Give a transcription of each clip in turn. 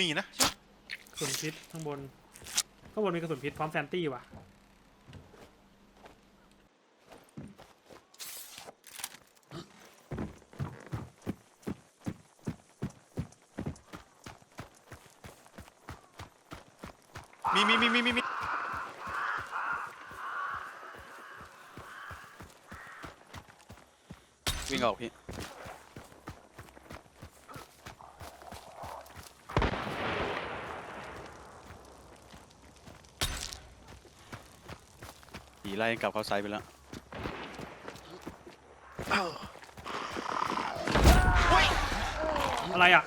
มีนะกระสุนพิษข้างบน ข้างบนมีกระสุนพิษพร้อมแฟนตี้ว่ะ มีมีมีมีมีมีวิ่งออกพี่ ผีไล่กลับเข้าไซด์ไปแล้วอะไรอะ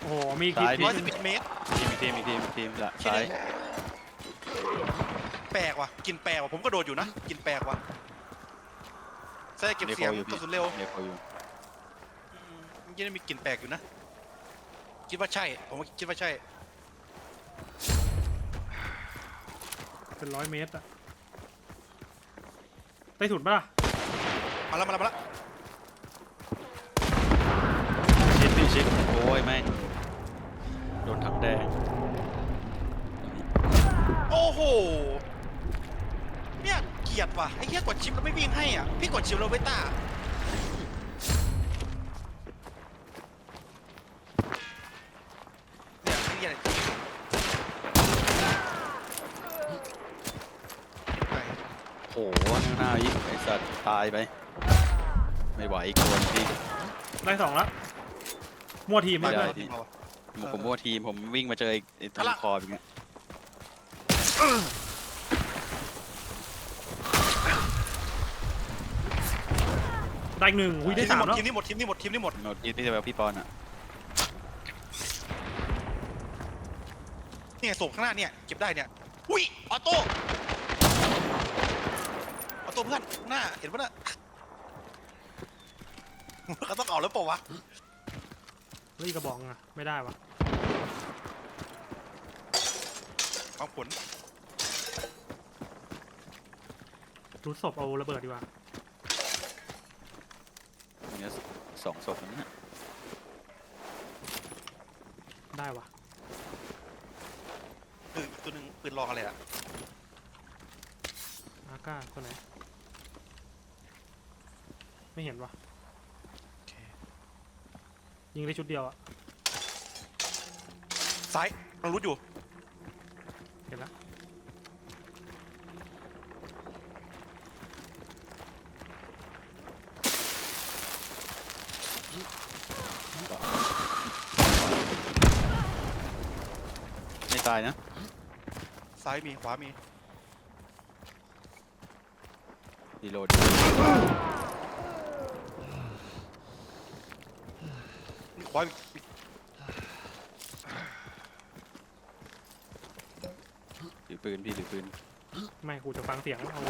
โอ้โห มีกี่ซ้ายดิ ร้อยพิสิษบเอ็ดเมตรทีมอีกทีมอีกทีมอีกทีมละแค่ซ้ายนี้แปลกว่ะกินแปลกว่ะผมก็โดดอยู่นะ กินแปลกว่ะใช่เก็บเสียงอยู่กพี่ระสุนเร็วเดี๋ยวเขาอยู่อืมเมื่อกี้มีกลิ่นแปลกอยู่นะ คิดว่าใช่ ผมว่าคิดว่าใช่ เป็นร้อยเมตรอะ ใต้ถุนปะล่ะมาแล้วมาแล้วมาแล้วชิดพี่ชิดโอ้ยไม่งโดนถังแดงโอ้โห เนี่ยเกลียดว่ะไอ้เหี้ยกดชิปแล้วไม่วิ่งให้อะ พี่กดชิปแล้วไม่ต้าเนี่ยไอ้เหี้ยไหน โอ้โหข้างหน้าอีกไอ สัตว์ตายไป ไม่ไหวอีกคนพี่ ได้สองแล้วมั่วทีมไม่ไม่ได้ ได้ พี่เอาวะผมผมว่าทีมผมวิ่งมาเจอไอ้ไอ้ตรงเอาละ คออย่างเงี้ยได้อีกหนึ่งอุ้ยได้ทีสามมแล้วนี้หมดทีมนี้หมดทีมนี้หมดทีมนี้หมดโนดที่จะแบบพี่ปอนอะนี่ไงส่งข้างหน้าเนี่ยเก็บได้เนี่ยอุ้ยออโต้ ออโต้เพื่อนหน้าเห็นปะน่ะเขาต้องเอาแล้วเปล่าวะเฮ้ยกระบองอะไม่ได้วะเอาผลรูดศพเอาระเบิดดีกว่าอย่างเงี้ยสองศพนั้นน่ะได้วะปืนตัวหนึ่งปืนรองอะไรอะอาก้าคนไหน ไม่เห็นวะยิงได้ชุดเดียวอะซ้ายเรารู้อยู่ เห็นแล้วไม่ตายนะ ซ้ายมี ขวามีดีโหลด มีขวามีถือปืนพี่ถือปืนไม่กูจะฟังเสียงเอา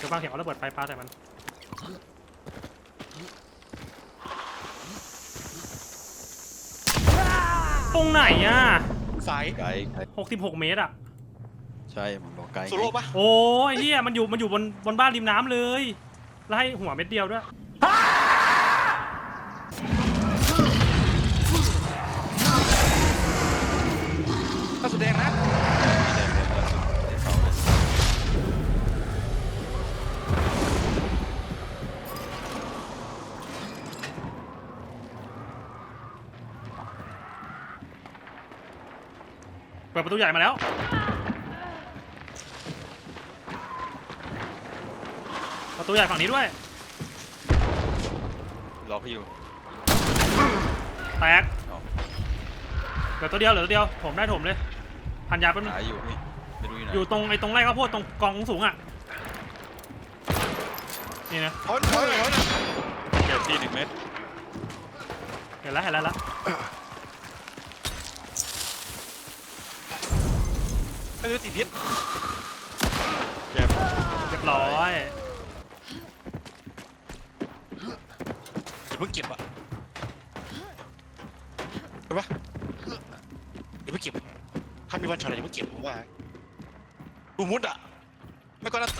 จะฟังเสียงเอาระเบิดไฟฟ้าแต่มันตรงไหนอะซ้ายไกลไกล66เมตรอะ ใช่ผมบอกไกล โซโล่ปะ โอ้ยเฮียมันอยู่มันอยู่บนบนบ้านริมน้ำเลย แล้วให้หัวเม็ดเดียวด้วย เปิดประตูใหญ่มาแล้ว ประตูใหญ่ฝั่งนี้ด้วยรอพี่อยู่แตกอ๋อเหลือตัวเดียวเหลือตัวเดียว ผมได้ถมเลย พันยาแป๊บนึงหาอยู่พี่ไม่รู้อยู่ไหนอยู่ตรงไอ้ตรงไร่ข้าวโพดตรงกองสูงอะ นี่นะถอยถอยถอยเก็บพี่หนึ่งเม็ดเห็นแล้วเห็นแล้วแล้ว ไม่ได้ติดพิษเก็บเรียบร้อยอย่าเพิ่งเก็บอะเห็นปะอย่าเพิ่งเก็บถ้ามีวันช็อตอะไรอย่าเพิ่งเก็บผมว่าดูมุดอะไม่ก็น่า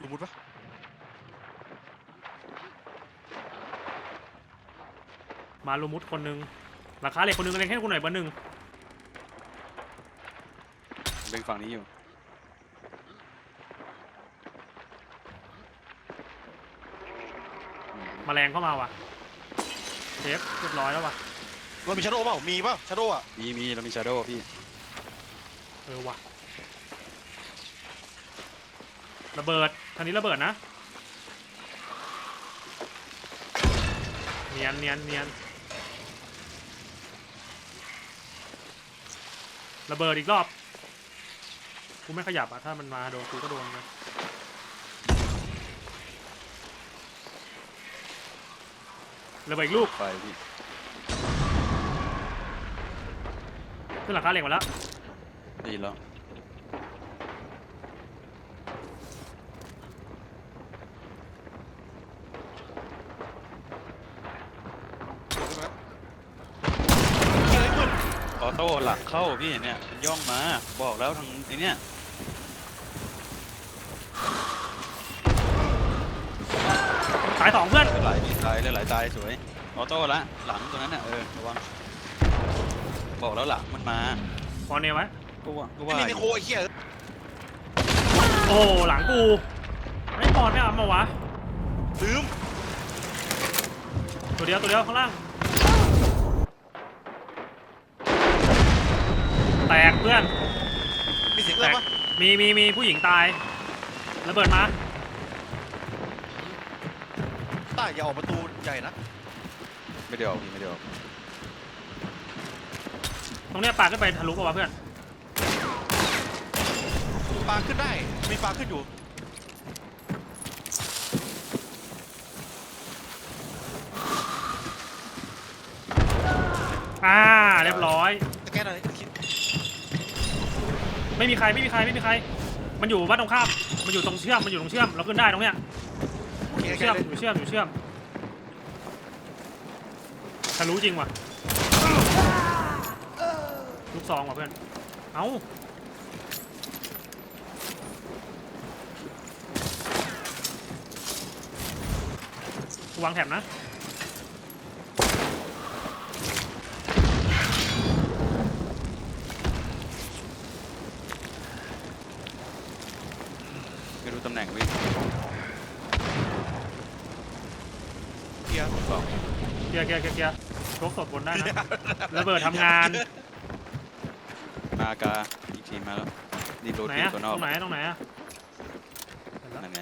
ดูมุดปะ มาลูมุดคนหนึงราคาเหล็กคนหนึงเล็งให้กูหน่อยเบอร์หนึ่งผมเล็งฝั่งนี้อยู่ แมลงเข้ามาว่ะเซฟเรียบร้อยแล้วว่ะมันมีชาโดว์เปล่า มีเปล่าชาโดว์อะ มีมีเรามีชาโดว์พี่ เออว่ะระเบิดทางนี้ระเบิดนะเนียนเนียนเนียน ระเบิดอีกรอบ กูไม่ขยับอะถ้ามันมาโดนกูก็โดนเลยระเบิดอีกลูกไฟพี่ขึ้นหลังคาเหล็กมาแล้วได้ยินแล้ว เฮ้ยเพื่อน ออโต้หลักเข้าพี่เนี่ยมันย่องมา บอกแล้วทางไอ้เนี่ยสายสองเพื่อนเลือดไหลพี่ตายเลือดไหลตายสวยออโต้ละหลังตัวนั้นน่ะเออระวังบอกแล้วหลังมันมาพอเนวไว้ก็ว่าก็ไอ้ว่านี่อในยู่โคไอ้เหี้ยโอ้หลังกูไม่บอลไม่เอามาวะลืมตัวเดียวตัวเดียวข้างล่าง ตกเพื่อน มีเสียงเอื้อปะมีมีมีผู้หญิงตายระเบิดมาต้าอย่าออกประตูใหญ่นะไม่ได้ออกพี่ไม่ได้ออกตรงเนี้ยปาขึ้นไปทะลุปะวะเพื่อนปลาขึ้นได้ มีปลาขึ้นอยู่ อ่าเรียบร้อยสแกนอะไรคิด ไม่มีใครไม่มีใครไม่มีใคร มันอยู่บ้านตรงข้าม มันอยู่ตรงเชื่อม มันอยู่ตรงเชื่อม เราขึ้นได้ตรงเนี้ยโอเคอยู่โอเคเชื่อมเลยอยู่เชื่อมอยู่เชื่อมทะลุจริงว่ะ ลูกซองว่ะเพื่อน เอ้ากูวางแถบนะ ไม่รู้ตำแหน่งพี่ เกียร์ สอง เคลีย ร์เคลียร์เคลียร์เคลียร์ชกสดบนได้นะระเบิดทำงานมากาอีกทีมมาแล้วนี่โรไหนตีอะตัวนตอรกงไหนตรงไหนอะเห็นแล้วนั่นไง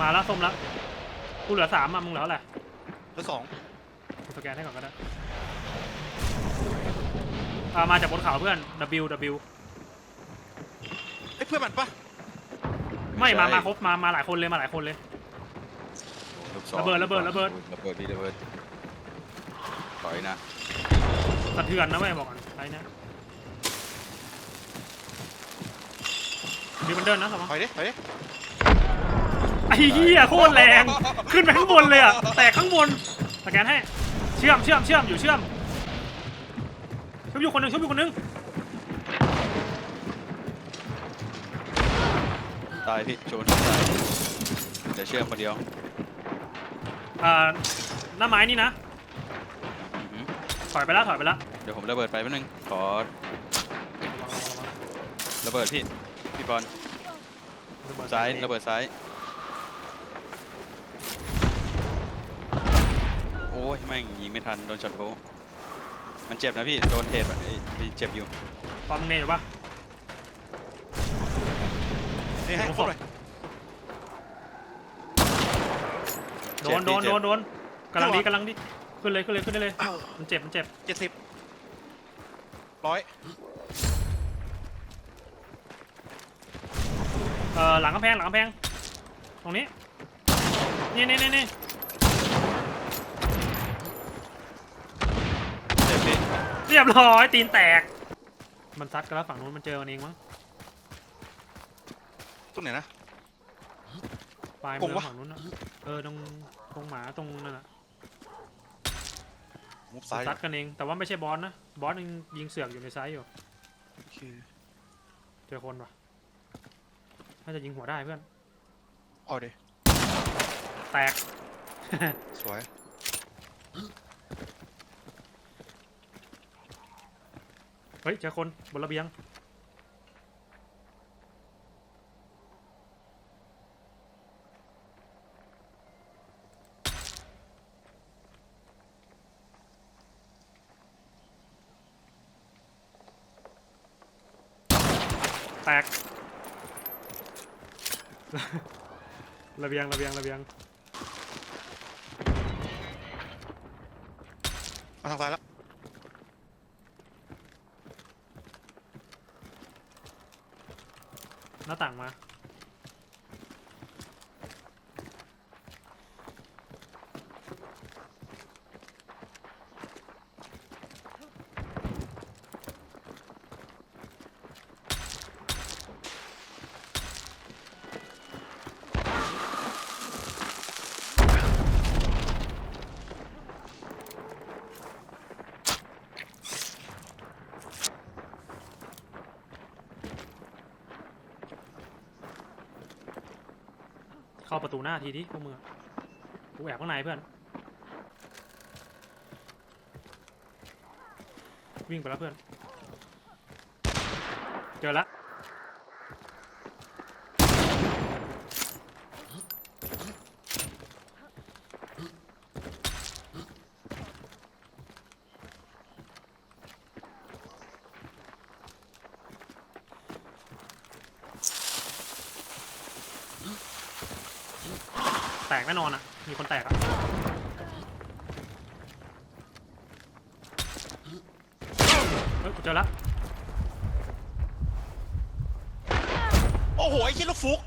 มาแล้วส้มแล้วกูเหลือสามอะมึงเหลือเท่าไหร่แล้วสองกูสแกนให้ก่อนก็ได้อ่ามาจากบนเขาเพื่อน W W ไอ้ยเพื่อนมันปะไม่มามาครบมามาหลายคนเลยมาหลายคนเลย ลูกศรระเบิดระเบิดระเบิด ระเบิดพี่ระเบิดถ อยนะสะเทือนนะเว้ยบอกก่อนไอ้เนี่ยมีบันเดิลนะสมองถอยดิถอยดิไอ้เหี้ยโคตรแรง ขึ้นไปข้างบนเลยอะแตกข้างบนสแกนให้ เชื่อมเชื่อมเชื่อมอยู่เชื่อมชุบอยู่คนหนึ่งชุบอยู่คนหนึ่งตายพี่โจนตายเดี๋ยวเชื่อมคนเดียวอ่าหน้าไม้นี่นะอือหือ ถอยไปแล้วถอยไปแล้วเดี๋ยวผมระเบิดไปแป๊บนึง ขอระเบิดพี่ พี่บอลซ้าย ระเบิดซ้าย โอ้ยแม่งยิงไม่ทัน โดนช็อตโบว์มันเจ็บนะพี่ โดนเทปอะไอ้พี่เจ็บอยู่ปอมเนยอยู่ปะนี่ให้โอ้ครโหบเลยโดนโดนโดนโดนกำลังดีกำลังดี ขึ้นเลยขึ้นเลยขึ้นได้เลยอ้าวมันเจ็บมันเจ็บเจ็ดสิบร้อยเอ่อหลังกำแพงหลังกำแพง ตรงนี้ นี่นี่นี่นี่เจ็บพี่เรียบร้อยตีนแตก มันซัดกันแล้วฝั่งนู้นมันเจอมันเองมั้งตรงไหนนะ ปลายกมืงอวะฝั่งนู้นน่ะเออตรงตรงหมาตรงนั่นแหละ มุกซ้ายซัดกันเอง แต่ว่าไม่ใช่บอสนะ บอสยังยิงเสือกอยู่ในไซส์อยู่ โอเคเจอคนว่ะน่าจะยิงหัวได้เพื่อน เอาดิแตก สวย เฮ้ยเจอคนบนระเบียง แตก ระเบียง ระเบียง ระเบียง มาทางซ้ายแล้ว เข้าประตูหน้าทีดิพวกมึงอะกูแอบข้างในเพื่อน วิ่งไปแล้วเพื่อน เจอละ แตกแน่นอนอะ มีคนแตกอะ เฮ้ยกูเจอละโอ้โห ไอ้เหี้ยลูกฟุก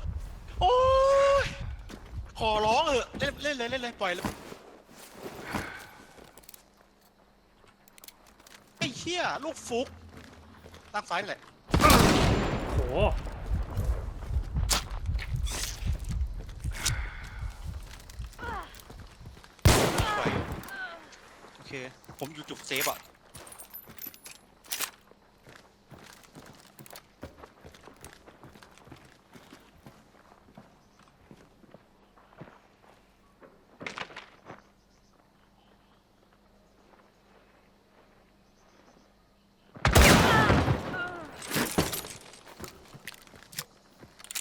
โอ้ย ขอร้องเถอะเล่นเล่นเลยเล่นเลยปล่อยเลยไอ้เหี้ยลูกฟุกตั้งซ้ายนี่แหละโห ปล่อยโอ เค ผมอยู่จุดเซฟอะ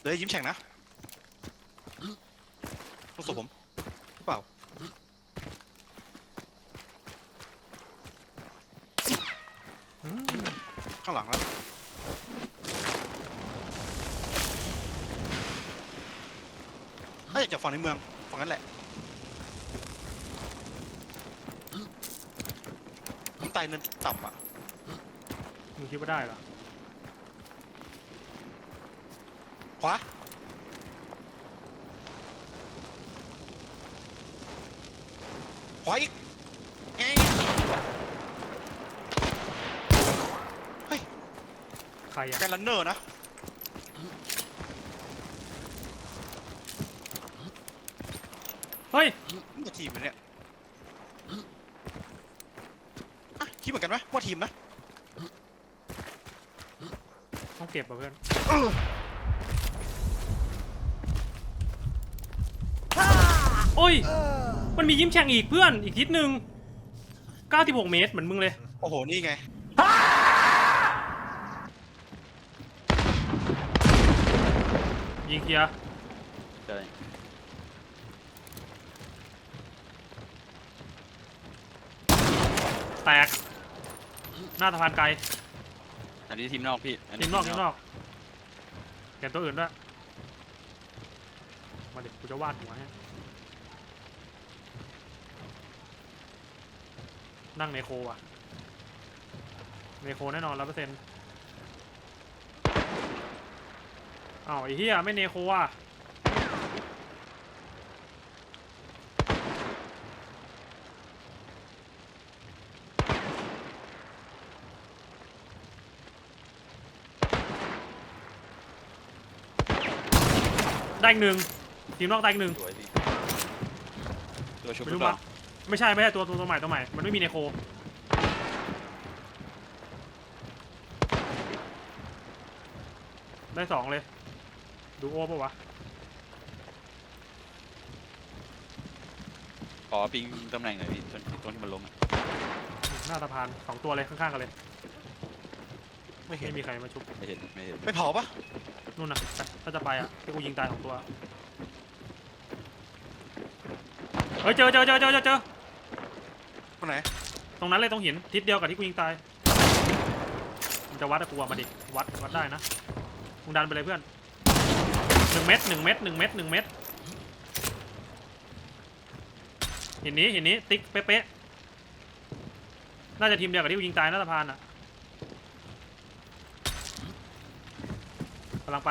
เลยวยิ้มแฉ่งนะต้องสบผมหรือเปล่า อืม ข้างหลังแล้วน่าจะจากฝั่ง ในเมืองฝั่งนั้นแหละมันไตเนินต่ำอะมึงคิดว่าได้เหรอขวาขวาอีกเอ้ยเฮ้ยใครอะแกนลันเนอร์นะ เฮ้ยนี่จะทีมเลยเนี่ยอะคิดเหมือนกันไหมว่าทีมนะต้องเก็บป่ะเพื่อนโอ้ย มันมียิ้มแฉ่งอีกเพื่อนอีกทิศหนึ่ง96 เมตรเหมือนมึงเลย โอ้โห นี่ไง ยิงเคลียร์ใช่ แตก หน้าสะพานไกลอันนี้ทีมนอกพี่ทีมนอกทีมนอกเก็บตัวอื่นด้วย มาเด็กกูจะวาดหัวให้นั่งในโคว่ะในโคแน่นอนร้อยเปอร์เซ็นต์อ้าวไอ้เหี้ยไม่เนโคว่ะ ได้อีกหนึ่งทีมนอกได้อีกหนึ่งสวยพี่ตัวชุบไม่หรืรู้อเปมาล่าไม่ใช่ไม่ใช่ตัวตัวตัวใหม่ตัวใหม่ มันไม่มีในโคได้สองเลย ดูโอปะวะ ขอปิงตำแหน่งหน่อยพี่ตรงตรงที่มันล้มอะหน้าสะพานสองตัวเลยข้างๆกันเลย ไม่เห็น ไม่มีใครมาชุบไม่เห็นไม่เห็น ไม่เผาปะนู่นน่ะ ถ้าจะไปอะที่กูยิงตายสองตัวเฮ้ยเจอเจอเจอเจอเจอเจอตรงไหนตรงนั้นเลยตรงหินทิศเดียวกับที่กูยิงตายมึงจะวัดอะกูอะมาดิวัดวัดได้นะมึงดันไปเลยเพื่อนหนึ่งเม็ดหนึ่งเม็ดหนึ่งเม็ดหนึ่งเม็ดหินนี้หินนี้ติ๊กเป๊ะๆน่าจะทีมเดียวกับที่กูยิงตายหน้าสะพานอะกำลังไป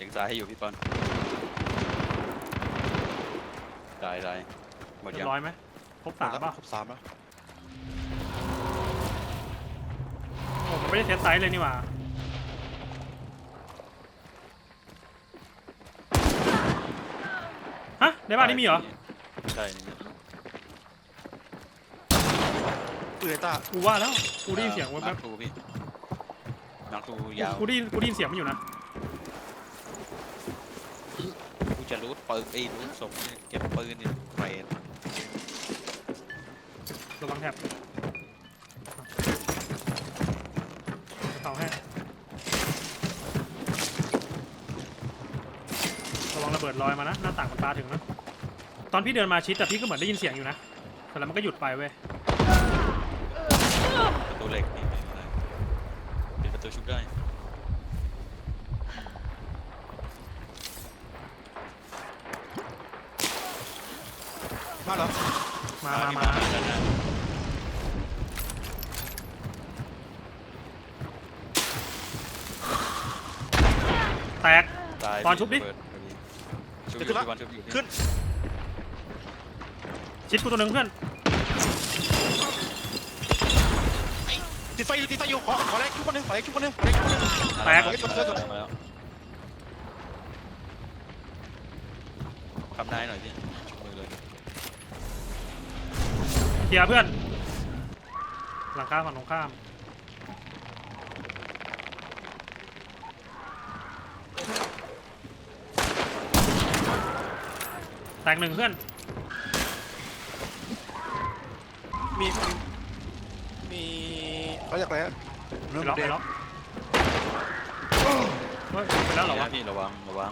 เอกซ้ายให้อยู่พี่ปอนได้ได้หมดเรียยังบร้อยไหมครบสามแล้วป่ะครบสามแล้วโอ้มันไม่ได้เทสไซส์เลยนี่หว่าฮะในบ้านนี้มีเหรอใช่นี่ปืนไอ้ตากูว่าแล้วกูได้ยินเสียงแวมา๊บร์คทูพี่มาร์คทูๆยาวกูได้ยินกูได้ยินเสียงมันอยู่นะ กู จะรูดปืนไอ้รูดศพเนี่ยเก็บปืนเนี่ยเฟรนระวังแถบเขาให้ระวังระเบิดลอยมานะ หน้าต่างมันปาถึงนะ ตอนพี่เดินมาชิดแต่พี่ก็เหมือนได้ยินเสียงอยู่นะ แต่แล้วมันก็หยุดไปเว้ย ประตูเหล็กนี่ไม่เป็นไรปิดประตูชุบได้ มาเหรอ มามาที่มาด้านหน้าแตก ตายปอนชุบดิระเดชุบอยู่พี่ปอนชุบอยู่พี่ขึ้นชิดกูตัวหนึ่งเพื่อน ติดไฟอยู่ติดไฟอยู่ขอขอแรกชุบคนหนึงขอแรกชุบคนหนึงขอแรกชุบคนหนึงแตก มาแล้วมาแล้วขับนายหน่อยพี่ เคลียร์เพื่อน หลังคาฝั่งตรงข้าม แตกหนึ่งเพื่อน มี มีเขาเรียกอะไรอะไปล็อกไปล็อกเฮ้ยไปแล้วเหรอวะ พี่ระวังระวัง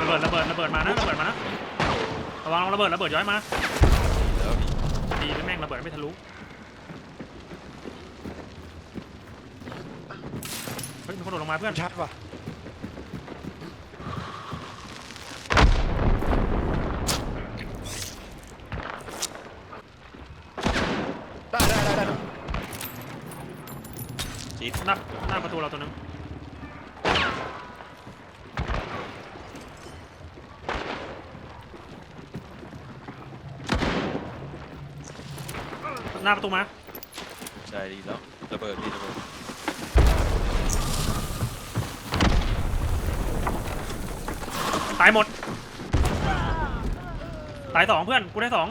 ระเบิดระเบิดระเบิดมานะระเบิดมานะระวังระเบิดระเบิดย้อยมา ระเบิดไม่ทะลุเฮ้ยมีคนโดดลงมาเพื่อนชาร์จป่ะได้ได้ได้ได้ จีดหน้าหน้าประตูเราตัวนึง หน้าประตูมาใช่ดีแล้วระเบิดพี่ระเบิดตายหมด ตายสองเพื่อนกูได้สอง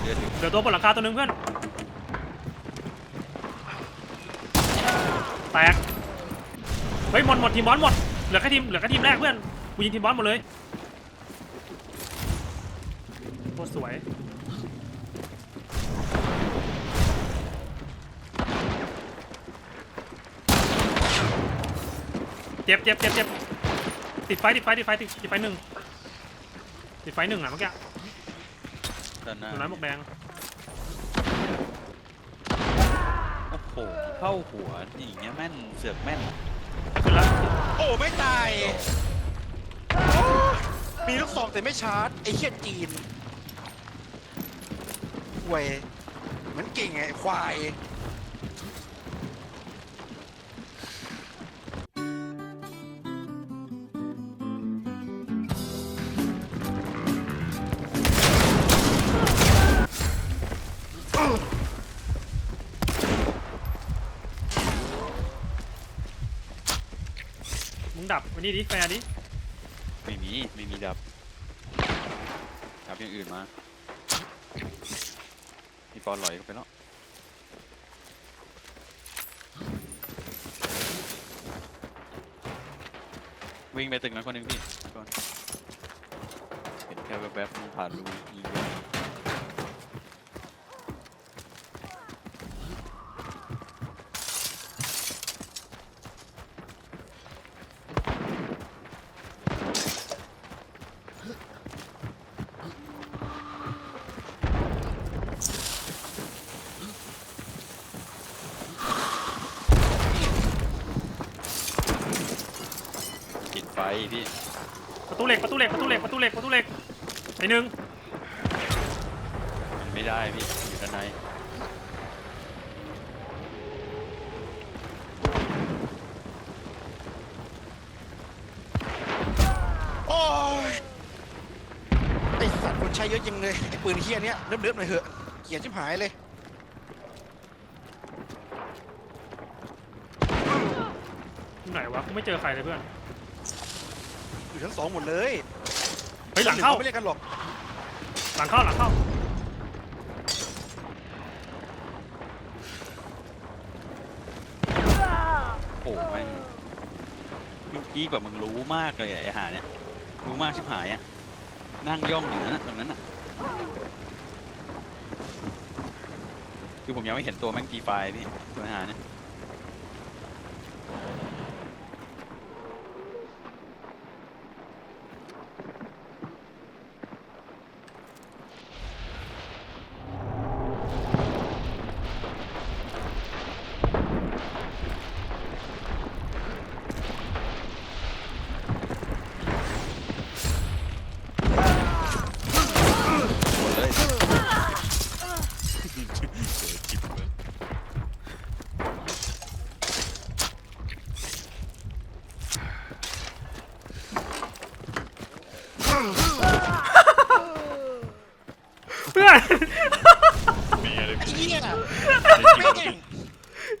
เลือดอยู่เดี๋ยวตัวบนหลังคาตัวหนึงเพื่อน แตก เฮ้ยหมดหมดทีมบอสหมด เหลือแค่ทีมเหลือแค่ทีมแรกเพื่อน กูยิงทีมบอสหมดเลยโคตรสวย เจ็บเจ็บเจ็บเจ็บติดไฟติดไฟติดไฟติดติดไฟหนึ่งติดไฟหนึ่งอะเมื่อกี้ด้านหน้าตัวนั้นหมวกแดงโอ้โหเข้าหัวนี่อย่างเงี้ยแม่นเสือกแม่นขึ้นแล้วโอ้ไม่ตายโอ้มีลูกซองแต่ไม่ชาร์จไอ้เหี้ยจีนเว้ยเหมือนเก่งไงไอ้ควาย ดับวันนี้ดิแฟร์ดิไม่มี ไม่มีดับ ดับอย่างอื่นมาพี่ปอนลอยเข้าไปแล้ววิ่งไปตึกนั้นคนหนึ่งพี่ก่อนเห็นแค่แบบแบบๆมันผ่านรูยิงไป ปิดไฟ พี่ประตูเหล็กประตูเหล็กประตูเหล็กประตูเหล็กประตูเหล็กไอ้หนึ่งมันไม่ได้พี่อยู่ด้านในโอ้ยไอสัตว์คนใช้เยอะจริงเลยไอปืนเฮียเนี้ยเนิบๆหน่อยเถอะเกลียดชิบหายเลยอยู่ไหนวะกูไม่เจอใครเลยเพื่อน อยู่ทั้งสองหมดเลยเฮ้ยหลังเข้า ไม่เรียกกันหรอกหลังเข้าหลังเข้า โอ้แม่งเมื่อกี้แบบมึงรู้มากเลยอะไอ้หาเนี่ย รู้มากชิบหายอะนั่งย่องอยู่นั่นนะตรงนั้นอะคือผมยังไม่เห็นตัวแม่งตีไฟพี่ตัวไอ้หาเนี่ย หมดเลย เพื่อน ไอ้เหี้ย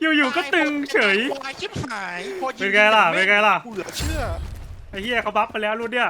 อยู่ๆก็ตึงเฉย ควายชิบ หายพอยิเป็นไงล่ะเป็นไงล่ะ กูเหลือเชื่อ ไอ้เหี้ยเขาบัฟไปแล้วรุ่นเนี่ย